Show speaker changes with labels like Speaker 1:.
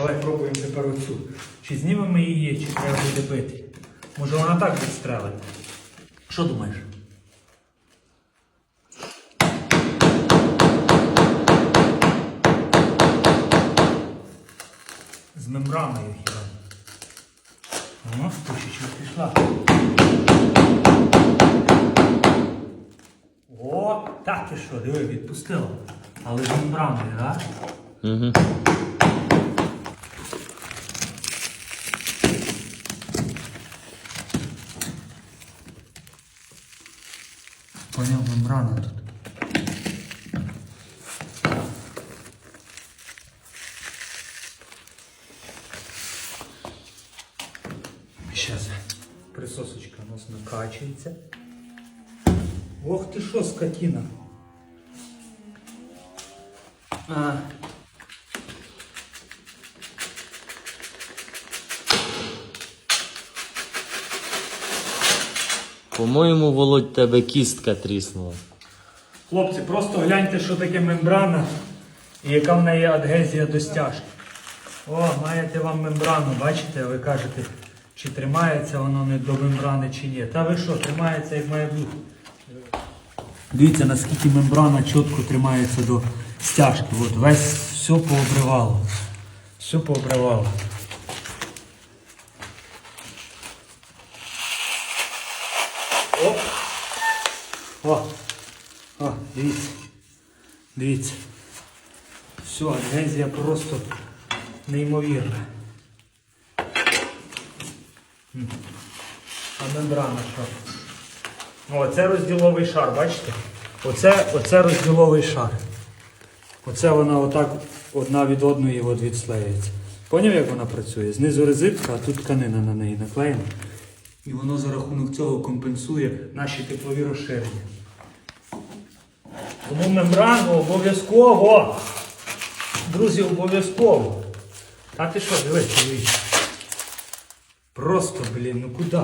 Speaker 1: давай пробуємо тепер оцю. Чи знімемо її, чи треба буде бити. Може вона так відстрелить. Що думаєш? З мембраною хіба. По чуть-чуть пішла. О, так ти що, диви, відпустила. Але з мембраною, так?
Speaker 2: Угу.
Speaker 1: Поняв, мембрана тут. Сейчас. Присосочка у нас накачується. Ох ти що, скотина. А.
Speaker 2: По-моєму, Володь, тебе кістка тріснула.
Speaker 1: Хлопці, просто гляньте, що таке мембрана і яка в неї адгезія до стяжки. О, маєте вам мембрану, бачите, ви кажете, чи тримається воно не до мембрани, чи ні. Та ви що, тримається як має бути. Дивіться, наскільки мембрана чітко тримається до стяжки. От весь все пообривало. Все пообривало. Оп. О, о, дивіться. Дивіться. Все, адгезія просто неймовірна. А мембрана що? О, це розділовий шар, бачите? Оце, оце розділовий шар. Оце вона отак одна від одної от відслеюється. Поняв, як вона працює? Знизу резинка, а тут тканина на неї наклеєна. І воно за рахунок цього компенсує наші теплові розширення. Тому мембрану обов'язково. Друзі, обов'язково. А ти що, дивись, дивись. Просто, блін, ну куди?